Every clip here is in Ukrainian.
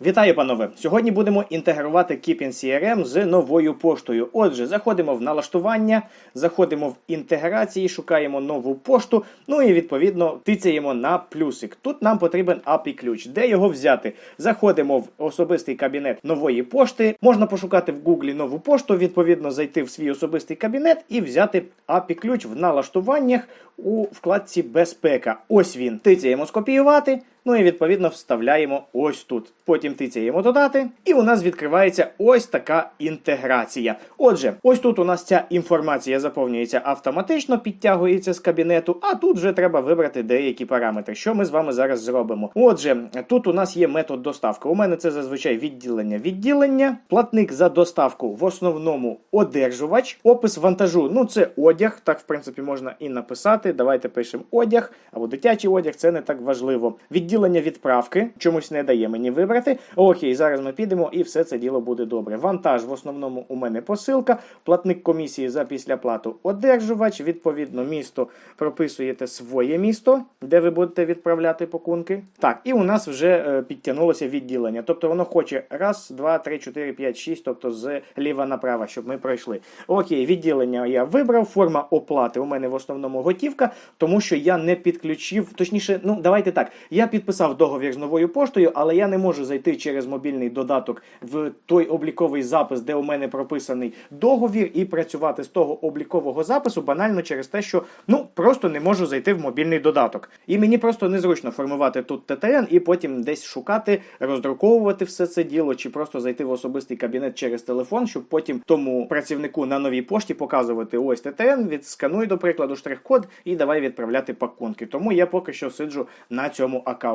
Вітаю, панове! Сьогодні будемо інтегрувати Keepin CRM з новою поштою. Отже, заходимо в налаштування, заходимо в інтеграції, шукаємо нову пошту. Ну і відповідно тицяємо на плюсик. Тут нам потрібен API ключ. Де його взяти? Заходимо в особистий кабінет нової пошти. Можна пошукати в Гуглі нову пошту, відповідно, зайти в свій особистий кабінет і взяти API ключ в налаштуваннях у вкладці Безпека. Ось він. Тицяємо скопіювати. Ну і відповідно вставляємо ось тут. Потім тицяємо додати, і у нас відкривається ось така інтеграція. Отже, ось тут у нас ця інформація заповнюється автоматично, підтягується з кабінету, а тут вже треба вибрати деякі параметри, що ми з вами зараз зробимо. Отже, тут у нас є метод доставки. У мене це зазвичай відділення відділення, платник за доставку в основному одержувач, опис вантажу. Ну це одяг. Так, в принципі, можна і написати. Давайте пишемо одяг або дитячий одяг, це не так важливо. Відділення відправки чомусь не дає мені вибрати. Окей, зараз ми підемо і все це діло буде добре. Вантаж в основному у мене посилка, платник комісії за післяплату одержувач. Відповідно, місто прописуєте своє місто, де ви будете відправляти пакунки. Так, і у нас вже е, підтягнулося відділення. Тобто воно хоче раз, два, три, чотири, п'ять, шість, тобто з ліва направо, щоб ми пройшли. Окей, відділення я вибрав. Форма оплати у мене в основному готівка, тому що я не підключив, точніше, ну давайте так. Я підписав договір з новою поштою, але я не можу зайти через мобільний додаток в той обліковий запис, де у мене прописаний договір, і працювати з того облікового запису банально через те, що ну просто не можу зайти в мобільний додаток. І мені просто незручно формувати тут ТТН і потім десь шукати, роздруковувати все це діло, чи просто зайти в особистий кабінет через телефон, щоб потім тому працівнику на новій пошті показувати ось ТТН, відскануй, до прикладу, штрих-код і давай відправляти пакунки. Тому я поки що сиджу на цьому аккаунті.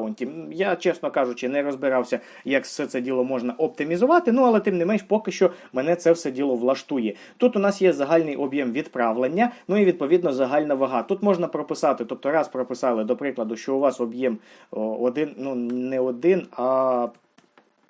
Я, чесно кажучи, не розбирався, як все це діло можна оптимізувати. Ну але тим не менш, поки що мене це все діло влаштує. Тут у нас є загальний об'єм відправлення, ну і відповідно загальна вага. Тут можна прописати, тобто раз прописали, до прикладу, що у вас об'єм один, ну не один, а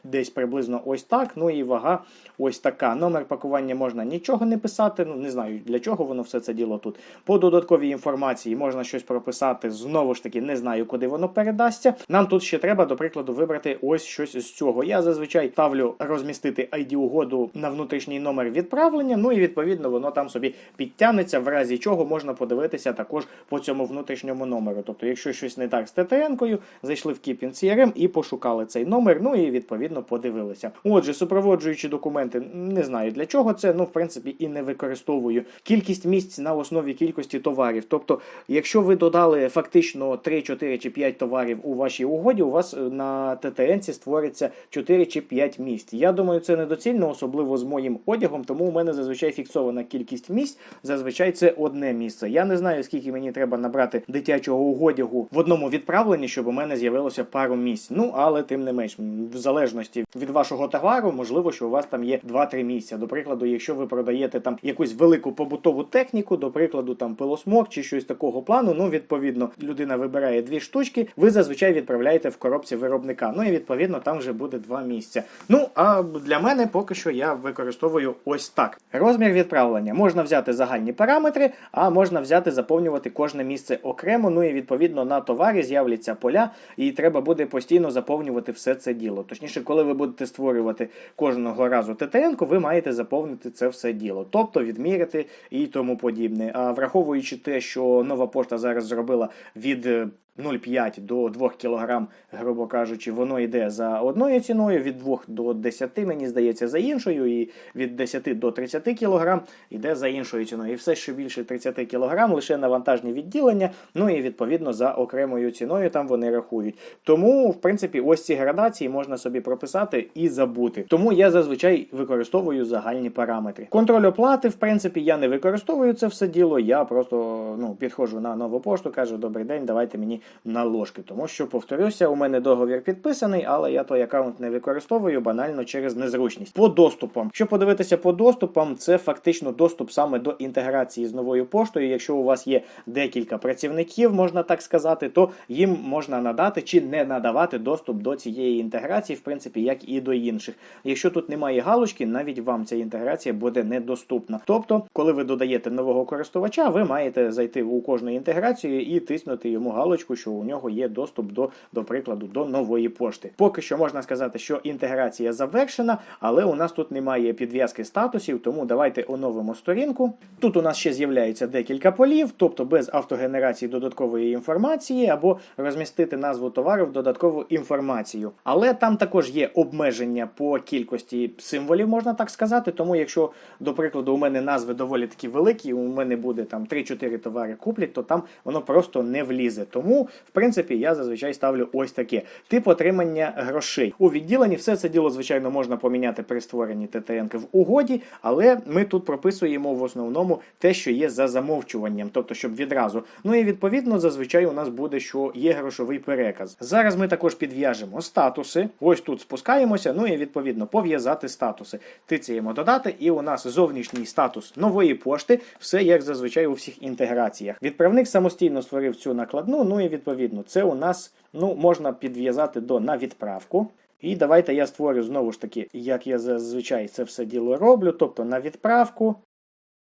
Десь приблизно ось так. Ну і вага ось така. Номер пакування можна нічого не писати. Ну не знаю для чого воно все це діло тут. По додатковій інформації можна щось прописати. Знову ж таки, не знаю, куди воно передасться. Нам тут ще треба, до прикладу, вибрати ось щось з цього. Я зазвичай ставлю розмістити ID угоду на внутрішній номер відправлення. Ну і відповідно воно там собі підтягнеться, в разі чого можна подивитися також по цьому внутрішньому номеру. Тобто, якщо щось не так з ТТН-кою, зайшли в Keepin CRM і пошукали цей номер. Ну і відповідно подивилися. Отже, супроводжуючі документи, не знаю для чого це, ну в принципі і не використовую. Кількість місць на основі кількості товарів. Тобто, якщо ви додали фактично 3, 4 чи 5 товарів у вашій угоді, у вас е, на ТТН створиться 4 чи 5 місць. Я думаю, це недоцільно, особливо з моїм одягом, тому у мене зазвичай фіксована кількість місць. Зазвичай це одне місце. Я не знаю, скільки мені треба набрати дитячого одягу в одному відправленні, щоб у мене з'явилося пару місць. Ну але тим не менш, в залежності від вашого товару, можливо, що у вас там є 2-3 місця. До прикладу, якщо ви продаєте там якусь велику побутову техніку, до прикладу, там пилосмок чи щось такого плану. Ну, відповідно, людина вибирає дві штучки, ви зазвичай відправляєте в коробці виробника. Ну і відповідно там вже буде два місця. Ну а для мене поки що я використовую ось так. Розмір відправлення можна взяти загальні параметри, а можна взяти заповнювати кожне місце окремо. Ну і відповідно на товарі з'являться поля, і треба буде постійно заповнювати все це діло. Точніше, коли ви будете створювати кожного разу ТТН, ви маєте заповнити це все діло, тобто відміряти і тому подібне. А враховуючи те, що нова пошта зараз зробила від е, 0,5 до 2 кг, грубо кажучи, воно йде за одною ціною, від 2 до 10, мені здається, за іншою, і від 10 до 30 кг йде за іншою ціною. І все, що більше 30 кг, лише на вантажні відділення, ну і відповідно за окремою ціною там вони рахують. Тому, в принципі, ось ці градації можна собі прописати і забути. Тому я зазвичай використовую загальні параметри. Контроль оплати, в принципі, я не використовую це все діло. Я просто ну, підходжу на нову пошту, кажу, добрий день, давайте мені на ложки. Тому що, повторюся, у мене договір підписаний, але я той аккаунт не використовую банально через незручність. По доступам. Якщо подивитися по доступам, це фактично доступ саме до інтеграції з новою поштою. Якщо у вас є декілька працівників, можна так сказати, то їм можна надати чи не надавати доступ до цієї інтеграції, в принципі, як і до інших. Якщо тут немає галочки, навіть вам ця інтеграція буде недоступна. Тобто, коли ви додаєте нового користувача, ви маєте зайти у кожну інтеграцію і тиснути йому галочку галочку, що у нього є доступ до, до прикладу, до нової пошти. Поки що можна сказати, що інтеграція завершена, але у нас тут немає підв'язки статусів, тому давайте оновимо сторінку. Тут у нас ще з'являється декілька полів, тобто без автогенерації додаткової інформації або розмістити назву товару в додаткову інформацію. Але там також є обмеження по кількості символів, можна так сказати. Тому, якщо, до прикладу, у мене назви доволі такі великі, у мене буде там 3-4 товари куплять, то там воно просто не влізе. Тому, в принципі, я зазвичай ставлю ось таке: тип отримання грошей. У відділенні все це діло, звичайно, можна поміняти при створенні ТТН в угоді, але ми тут прописуємо в основному те, що є за замовчуванням, тобто, щоб відразу. Ну і відповідно, зазвичай у нас буде, що є грошовий переказ. Зараз ми також підв'яжемо статуси. Ось тут спускаємося. Ну і відповідно пов'язати статуси. Тицяємо додати, і у нас зовнішній статус нової пошти, все як зазвичай у всіх інтеграціях. Відправник самостійно створив цю накладну. Ну і відповідно, це у нас ну можна підв'язати до на відправку. І давайте я створю знову ж таки, як я зазвичай це все діло роблю, тобто на відправку.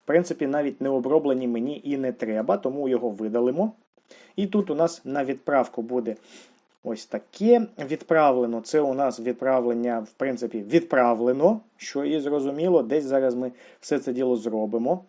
В принципі, навіть не оброблені мені і не треба, тому його видалимо. І тут у нас на відправку буде ось таке відправлено. Це у нас відправлення, в принципі, відправлено, що і зрозуміло, десь зараз ми все це діло зробимо.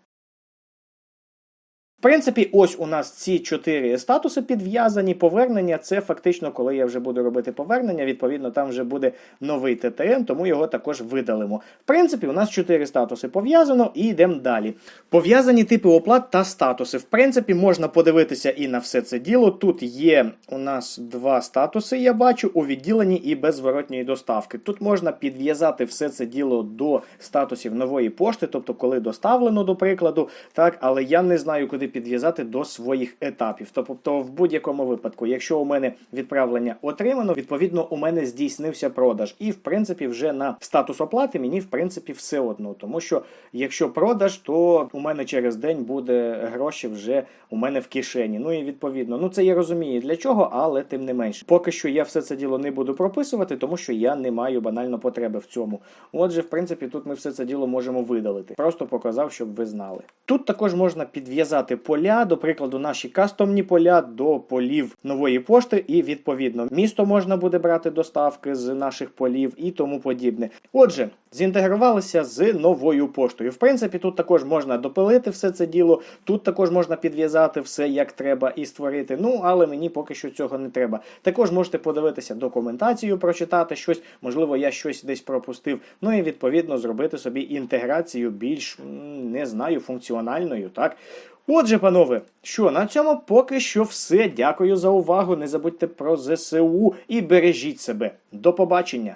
В принципі, ось у нас ці чотири статуси підв'язані. Повернення це фактично, коли я вже буду робити повернення, відповідно, там вже буде новий ТТН, тому його також видалимо. В принципі, у нас чотири статуси пов'язано і йдемо далі. Пов'язані типи оплат та статуси. В принципі, можна подивитися і на все це діло. Тут є у нас два статуси, я бачу, у відділенні і без зворотньої доставки. Тут можна підв'язати все це діло до статусів нової пошти, тобто коли доставлено, до прикладу, так, але я не знаю, куди підв'язати до своїх етапів. Тобто, в будь-якому випадку, якщо у мене відправлення отримано, відповідно у мене здійснився продаж. І в принципі, вже на статус оплати мені в принципі все одно. Тому що якщо продаж, то у мене через день буде гроші вже у мене в кишені. Ну і відповідно, ну це я розумію для чого, але тим не менше. Поки що я все це діло не буду прописувати, тому що я не маю банально потреби в цьому. Отже, в принципі, тут ми все це діло можемо видалити. Просто показав, щоб ви знали. Тут також можна підв'язати поля, до прикладу, наші кастомні поля до полів нової пошти, і відповідно місто можна буде брати доставки з наших полів і тому подібне. Отже, зінтегрувалися з новою поштою. В принципі, тут також можна допилити все це діло, тут також можна підв'язати все як треба і створити. Ну, але мені поки що цього не треба. Також можете подивитися документацію, прочитати щось, можливо, я щось десь пропустив. Ну і відповідно зробити собі інтеграцію більш не знаю, функціональною. Так. Отже, панове, що на цьому поки що все. Дякую за увагу. Не забудьте про ЗСУ і бережіть себе. До побачення!